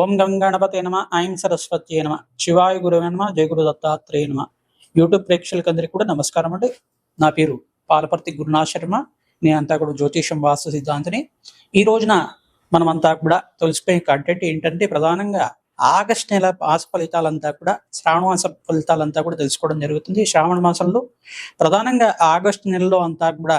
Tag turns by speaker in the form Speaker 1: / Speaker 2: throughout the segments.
Speaker 1: ఓం గంగణపతే నమ ఐం సరస్వతి నమ శివాయ గురువే నమ జయగురు దత్తాత్రేయ నమ. యూట్యూబ్ ప్రేక్షకులందరికీ కూడా నమస్కారం అండి. నా పేరు పాలపర్తి గురునాథ్ శర్మ. నేనంతా కూడా జ్యోతిషం వాస్తు సిద్ధాంతిని. ఈ రోజున మనమంతా కూడా తెలిసిపోయే కంటెంట్ ఏంటంటే ప్రధానంగా ఆగస్ట్ నెల మాస ఫలితాలంతా కూడా శ్రావణ మాస ఫలితాలంతా కూడా తెలుసుకోవడం జరుగుతుంది. శ్రావణ మాసంలో ప్రధానంగా ఆగస్ట్ నెలలో అంతా కూడా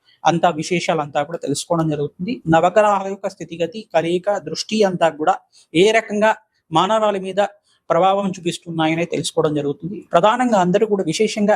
Speaker 1: అంతా విశేషాలంతా కూడా తెలుసుకోవడం జరుగుతుంది. నవగ్రహాల యొక్క స్థితిగతి కలయిక దృష్టి అంతా కూడా ఏ రకంగా మానవాళి మీద ప్రభావం చూపిస్తున్నాయనే తెలుసుకోవడం జరుగుతుంది. ప్రధానంగా అందరూ కూడా విశేషంగా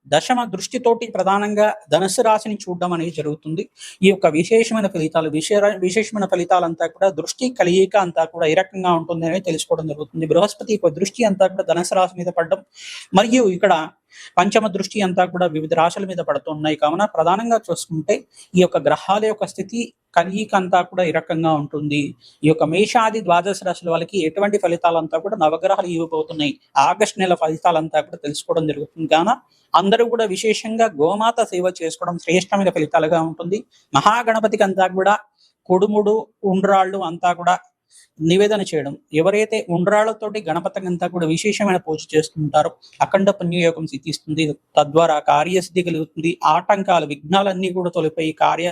Speaker 1: దశమ దృష్టితోటి ప్రధానంగా ధనుసు రాశిని చూడడం అనేది జరుగుతుంది. ఈ యొక్క విశేషమైన ఫలితాలు విశేష విశేషమైన ఫలితాలంతా కూడా దృష్టి కలియిక అంతా కూడా ఏ రకంగా ఉంటుంది అనేది తెలుసుకోవడం జరుగుతుంది. బృహస్పతి యొక్క దృష్టి అంతా కూడా ధనుసు రాశి మీద పడడం మరియు ఇక్కడ పంచమ దృష్టి అంతా కూడా వివిధ రాశుల మీద పడుతున్నాయి కావున ప్రధానంగా చూసుకుంటే ఈ యొక్క గ్రహాల యొక్క స్థితి కలియిక అంతా కూడా ఈ రకంగా ఉంటుంది. ఈ యొక్క మేషాది ద్వాదశ రాశుల వాళ్ళకి ఎటువంటి ఫలితాలంతా కూడా నవగ్రహాలు ఇవ్వబోతున్నాయి. ఆగస్ట్ నెల ఫలితాలంతా కూడా తెలుసుకోవడం జరుగుతుంది. కావున అందరూ కూడా విశేషంగా గోమాత సేవ చేసుకోవడం శ్రేష్టమైన ఫలితాలుగా ఉంటుంది. మహాగణపతికి అంతా కూడా కుడుముడు ఉండ్రాళ్ళు అంతా కూడా నివేదన చేయడం. ఎవరైతే ఉండ్రాళ్ళతోటి గణపతికి అంతా కూడా విశేషమైన పూజ చేస్తుంటారో అఖండ పుణ్యయోగం సిద్ధిస్తుంది. తద్వారా కార్యసిద్ధి కలుగుతుంది. ఆటంకాలు విఘ్నాలన్నీ కూడా తొలిపోయి కార్య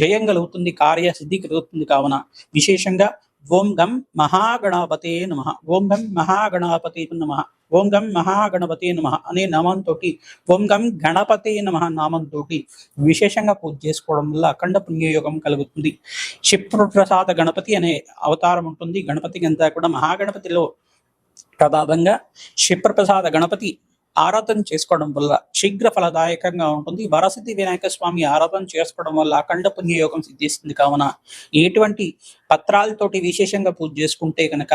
Speaker 1: జయం కలుగుతుంది కార్యసిద్ధి కలుగుతుంది కావున. విశేషంగా ఓం గం మహాగణపతే నమ. ఓం గం నమ. ఓం గం మహాగణపతే నమ అనే నామంతో ఓం గం గణపతే నమ నామంతో విశేషంగా పూజ చేసుకోవడం వల్ల అఖండ పుణ్యయోగం కలుగుతుంది. క్షిప్రప్రసాద గణపతి అనే అవతారం ఉంటుంది. గణపతికి అంతా కూడా మహాగణపతిలో ప్రధానంగా క్షిప్రప్రసాద గణపతి ఆరాధన చేసుకోవడం వల్ల శీఘ్ర ఫలదాయకంగా ఉంటుంది. వరసిద్ధి వినాయక స్వామి ఆరాధన చేసుకోవడం వల్ల అఖండ పుణ్యయోగం సిద్ధిస్తుంది. కావున ఎటువంటి పత్రాలతోటి విశేషంగా పూజ చేసుకుంటే కనుక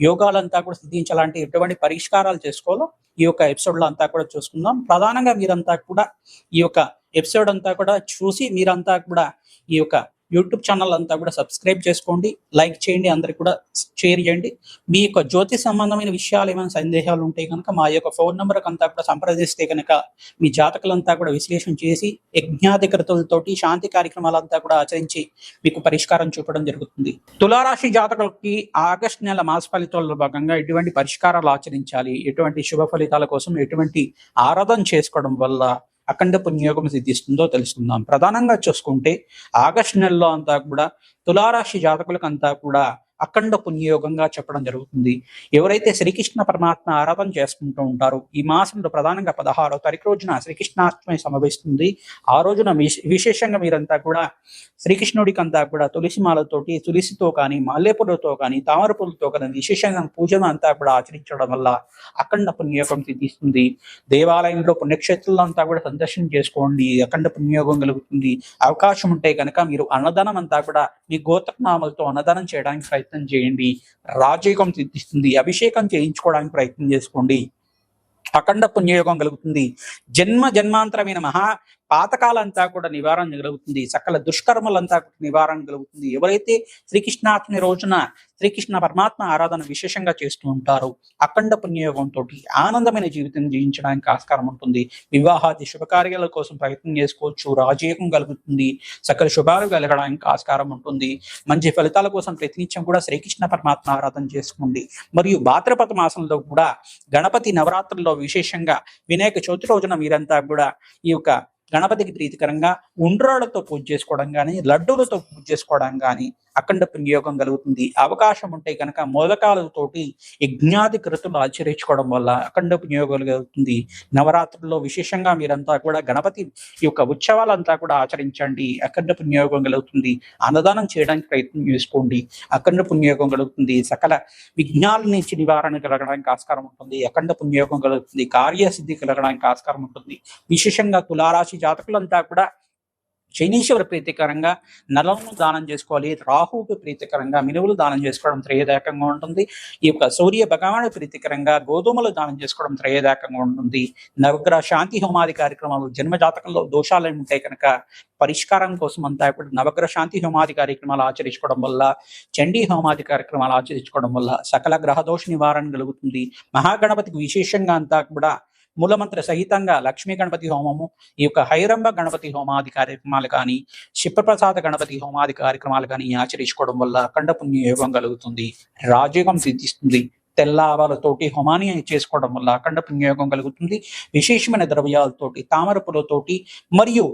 Speaker 1: యోగాలంతా కూడా సిద్ధించాలంటే ఎటువంటి పరిష్కారాలు చేసుకోవాలో ఈ యొక్క ఎపిసోడ్లో అంతా కూడా చూసుకుందాం. ప్రధానంగా మీరంతా కూడా ఈ యొక్క ఎపిసోడ్ అంతా కూడా చూసి మీరంతా కూడా ఈ యొక్క యూట్యూబ్ ఛానల్ అంతా కూడా సబ్స్క్రైబ్ చేసుకోండి లైక్ చేయండి అందరికి కూడా షేర్ చేయండి. మీ యొక్క జ్యోతి సంబంధమైన విషయాలు ఏమైనా సందేహాలు ఉంటే కనుక మా యొక్క ఫోన్ నెంబర్ అంతా కూడా సంప్రదిస్తే కనుక మీ జాతకులంతా కూడా విశ్లేషణ చేసి యజ్ఞాధికృతులతోటి శాంతి కార్యక్రమాలంతా కూడా ఆచరించి మీకు పరిష్కారం చూపడం జరుగుతుంది. తులారాశి జాతకులకి ఆగస్ట్ నెల మాస ఫలితాల్లో భాగంగా ఎటువంటి పరిష్కారాలు ఆచరించాలి? ఎటువంటి శుభ ఫలితాల కోసం ఎటువంటి ఆరాధన చేసుకోవడం వల్ల అఖండ పుణ్యోగం సిద్ధిస్తుందో తెలుసుకుందాం. ప్రధానంగా చూసుకుంటే ఆగస్టు నెలలో అంతా కూడా తులారాశి జాతకులకంతా కూడా అఖండ పుణ్యయోగంగా చెప్పడం జరుగుతుంది. ఎవరైతే శ్రీకృష్ణ పరమాత్మ ఆరాధన చేసుకుంటూ ఉంటారో ఈ మాసంలో ప్రధానంగా పదహారో తారీఖు రోజున శ్రీకృష్ణాష్టమి సమభిస్తుంది ఆ రోజున విశ్- విశేషంగా మీరంతా కూడా శ్రీకృష్ణుడికి అంతా కూడా తులసి మాలతోటి తులసితో కానీ మల్లెపూలతో కానీ తామర పూలతో కానీ విశేషంగా పూజను అంతా కూడా ఆచరించడం వల్ల అఖండ పుణ్యయోగం సిద్ధిస్తుంది. దేవాలయంలో పుణ్యక్షేత్రాల్లో అంతా కూడా సందర్శనం చేసుకోండి. అఖండ పుణ్యయోగం కలుగుతుంది. అవకాశం ఉంటే కనుక మీరు అన్నదానం అంతా కూడా మీ గోత్రనామాలతో అన్నదానం చేయడానికి ప్రయత్నం చేయండి. రాజయోగం సిద్ధిస్తుంది. అభిషేకం చేయించుకోవడానికి ప్రయత్నం చేసుకోండి. అఖండ పుణ్యయోగం కలుగుతుంది. జన్మ జన్మాంతరమైన మహా పాతకాలంతా కూడా నివారణ కలుగుతుంది. సకల దుష్కర్మలంతా కూడా నివారణ కలుగుతుంది. ఎవరైతే శ్రీకృష్ణాష్టమి రోజున శ్రీకృష్ణ పరమాత్మ ఆరాధన విశేషంగా చేస్తూ ఉంటారో అఖండ పుణ్యయోగంతో ఆనందమైన జీవితం జీవించడానికి ఆస్కారం ఉంటుంది. వివాహాది శుభకార్యాల కోసం ప్రయత్నం చేసుకోవచ్చు. రాజయోగం కలుగుతుంది. సకల శుభాలు కలగడానికి ఆస్కారం ఉంటుంది. మంచి ఫలితాల కోసం ప్రతినిత్యం కూడా శ్రీకృష్ణ పరమాత్మ ఆరాధన చేసుకోండి మరియు భాద్రపద మాసంలో కూడా గణపతి నవరాత్రుల్లో విశేషంగా వినాయక చవితి రోజున మీరంతా కూడా ఈ యొక్క గణపతికి ప్రీతికరంగా ఉండ్రాళ్ళతో పూజ చేసుకోవడం కానీ లడ్డూలతో పూజ చేసుకోవడం కానీ అఖండ వినియోగం కలుగుతుంది. అవకాశం ఉంటే కనుక మోదకాలతోటి యజ్ఞాది కృతులు ఆచరించుకోవడం వల్ల అఖండ పుణ్యయోగం కలుగుతుంది. నవరాత్రుల్లో విశేషంగా మీరంతా కూడా గణపతి యొక్క ఉత్సవాలంతా కూడా ఆచరించండి. అఖండ పుణ్యయోగం కలుగుతుంది. అన్నదానం చేయడానికి ప్రయత్నం చేసుకోండి. అఖండ పుణ్యయోగం కలుగుతుంది. సకల విఘ్నాల నుంచి నివారణ కలగడానికి ఆస్కారం ఉంటుంది. అఖండ పుణ్యోగం కలుగుతుంది. కార్యసిద్ధి కలగడానికి ఆస్కారం ఉంటుంది. విశేషంగా తులారాశి జాతకులంతా కూడా శనీశ్వర ప్రీతికరంగా నలమును దానం చేసుకోవాలి రాహువుకు ప్రీతికరంగా మినువులు దానం చేసుకోవడం త్రయోదాయకంగా ఉంటుంది. ఈ యొక్క సూర్య భగవాను ప్రీతికరంగా గోధుమలు దానం చేసుకోవడం త్రయోదాయకంగా ఉంటుంది. నవగ్రహ శాంతి హోమాది కార్యక్రమాలు జన్మ జాతకంలో దోషాలు ఉంటాయి కనుక పరిష్కారం కోసం అంతా ఇప్పుడు నవగ్రహ శాంతి హోమాది కార్యక్రమాలు ఆచరించుకోవడం వల్ల చండీ హోమాది కార్యక్రమాలు ఆచరించుకోవడం వల్ల సకల గ్రహ దోష నివారణ కలుగుతుంది. మహాగణపతికి విశేషంగా అంతా కూడా మూలమంత్ర సహితంగా లక్ష్మీ గణపతి హోమము ఈ యొక్క హైరంబ గణపతి హోమాది కార్యక్రమాలు కానీ శివప్రసాద గణపతి హోమాది కార్యక్రమాలు కానీ ఆచరించుకోవడం వల్ల అఖండ పుణ్యయోగం కలుగుతుంది రాజయోగం సిద్ధిస్తుంది తెల్ల ఆవాలతోటి హోమాని చేసుకోవడం వల్ల అఖండ పుణ్యయోగం కలుగుతుంది విశేషమైన ద్రవ్యాలతోటి తామర పూలతోటి మరియు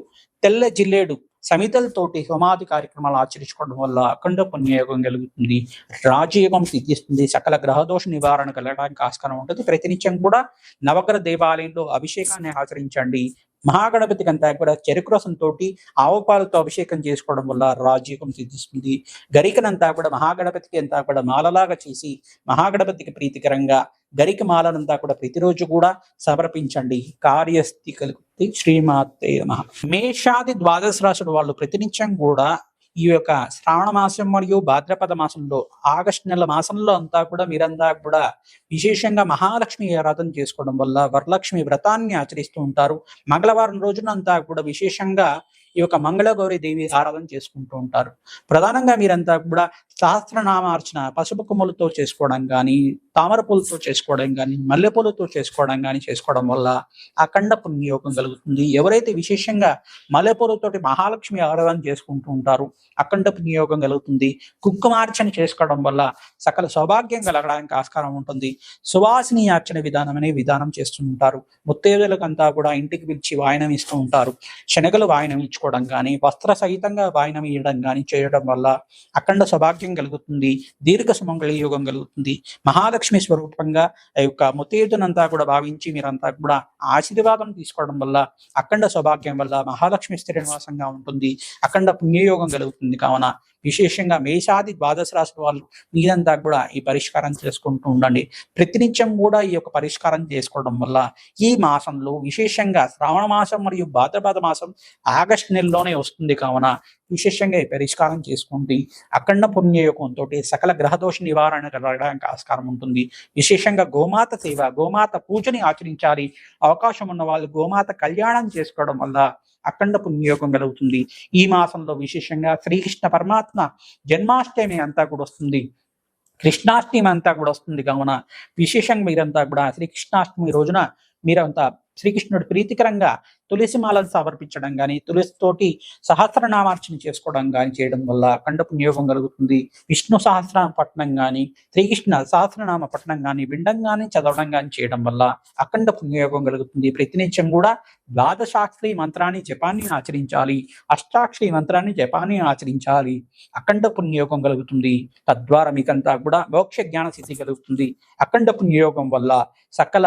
Speaker 1: తెల్ల జిల్లేడు సమితలతోటి హోమాది కార్యక్రమాలు ఆచరించుకోవడం వల్ల అఖండ పుణ్యయోగం కలుగుతుంది. రాజయోగం సిద్ధిస్తుంది. సకల గ్రహదోష నివారణ కలగడానికి ఆస్కారం ఉంటుంది. ప్రతినిత్యం కూడా నవగ్రహ దేవాలయంలో అభిషేకాన్ని ఆచరించండి. మహాగణపతికి అంతా కూడా చెరుకు రసంతో అభిషేకం చేసుకోవడం వల్ల రాజయోగం సిద్ధిస్తుంది. గరికనంతా కూడా మహాగణపతికి అంతా కూడా మాలలాగా చేసి మహాగణపతికి ప్రీతికరంగా గరిక మాలనంతా కూడా ప్రతిరోజు కూడా సమర్పించండి. కార్యస్థితి కలుగుతుంది. శ్రీమాతే నమః. మేషాది ద్వాదశ రాశుల వాళ్ళు ప్రతినిత్యం కూడా ఈ యొక్క శ్రావణ మాసం మరియు భాద్రపద మాసంలో ఆగస్టు నెల మాసంలో అంతా కూడా మీరంతా కూడా విశేషంగా మహాలక్ష్మి ఆరాధన చేసుకోవడం వల్ల వరలక్ష్మి వ్రతాన్ని ఆచరిస్తూ ఉంటారు. మంగళవారం రోజునంతా కూడా విశేషంగా ఈ యొక్క మంగళగౌరి దేవి ఆరాధన చేసుకుంటూ ఉంటారు. ప్రధానంగా మీరంతా కూడా సహస్రనామార్చన పసుపు కొమ్ములతో చేసుకోవడం కానీ తామర పూలతో చేసుకోవడం కానీ మల్లెపూలతో చేసుకోవడం కానీ చేసుకోవడం వల్ల అఖండ పుణ్యయోగం కలుగుతుంది. ఎవరైతే విశేషంగా మల్లెపూలతోటి మహాలక్ష్మి ఆరాధన చేసుకుంటూ ఉంటారు అఖండ పుణ్యయోగం కలుగుతుంది. కుంకుమార్చన చేసుకోవడం వల్ల సకల సౌభాగ్యం కలగడానికి ఆస్కారం ఉంటుంది. సువాసిని యార్చన విధానం అనే విధానం చేస్తూ ఉంటారు. ముత్తేజులకంతా కూడా ఇంటికి పిలిచి వాయనం ఇస్తూ ఉంటారు. శనగలు వాయనం ఇచ్చుకోవడం కానీ వస్త్ర సహితంగా వాయనం ఇవ్వడం కానీ చేయడం వల్ల అఖండ సౌభాగ్యం కలుగుతుంది. దీర్ఘ సుమంగళ యోగం కలుగుతుంది. మహాలక్ష్మి స్వరూపంగా ఆ యొక్క ముత్తేజునంతా కూడా భావించి మీరంతా కూడా ఆశీర్వాదం తీసుకోవడం వల్ల అఖండ సౌభాగ్యం వల్ల మహాలక్ష్మి శ్రీనివాసంగా ఉంటుంది. అఖండ పుణ్యయోగం కలుగుతుంది కావున విశేషంగా మేషాది ద్వాదశ రాశి వాళ్ళు మీరంతా కూడా ఈ పరిష్కారం చేసుకుంటూ ఉండండి. ప్రతినిత్యం కూడా ఈ యొక్క పరిష్కారం చేసుకోవడం వల్ల ఈ మాసంలో విశేషంగా శ్రావణ మాసం మరియు భాద్రపద మాసం ఆగస్టు నెలలోనే వస్తుంది కావున విశేషంగా ఈ పరిష్కారం చేసుకుంటే అఖండ పుణ్యయోగంతో సకల గ్రహదోష నివారణ కలగడానికి ఆస్కారం ఉంటుంది. విశేషంగా గోమాత సేవ గోమాత పూజని ఆచరించాలి. అవకాశం ఉన్న వాళ్ళు గోమాత కళ్యాణం చేసుకోవడం వల్ల అఖండ పుణ్యయోగం కలుగుతుంది. ఈ మాసంలో విశేషంగా శ్రీకృష్ణ పరమాత్మ జన్మాష్టమి అంతా కూడా వస్తుంది. కృష్ణాష్టమి అంతా కూడా వస్తుంది కావున. విశేషంగా మీరంతా కూడా శ్రీకృష్ణాష్టమి రోజున మీరంతా శ్రీకృష్ణుడు ప్రీతికరంగా తులసి మాలను సమర్పించడం కానీ తులసితోటి సహస్రనామార్చన చేసుకోవడం కానీ చేయడం వల్ల అఖండ పుణ్యోగం కలుగుతుంది. విష్ణు సహస్రనామ పట్టణం కానీ శ్రీకృష్ణ సహస్రనామ పట్టణం కానీ వినడం కానీ చదవడం కానీ చేయడం వల్ల అఖండ పుణ్యయోగం కలుగుతుంది. ప్రతినిత్యం కూడా ద్వాదశాక్షరి మంత్రాన్ని జపాన్ని ఆచరించాలి. అష్టాక్షరి మంత్రాన్ని జపాన్ని ఆచరించాలి. అఖండ పుణ్యయోగం కలుగుతుంది. తద్వారా మీకంతా కూడా మోక్ష జ్ఞాన స్థితి కలుగుతుంది. అఖండ పుణ్యయోగం వల్ల సకల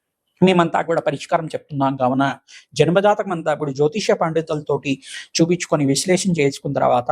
Speaker 1: మేమంతా కూడా పరిష్కారం చెప్తున్నాం. కావున జన్మజాతకం అంతా ఇప్పుడు జ్యోతిష పండితులతోటి చూపించుకొని విశ్లేషణ చేసుకున్న తర్వాత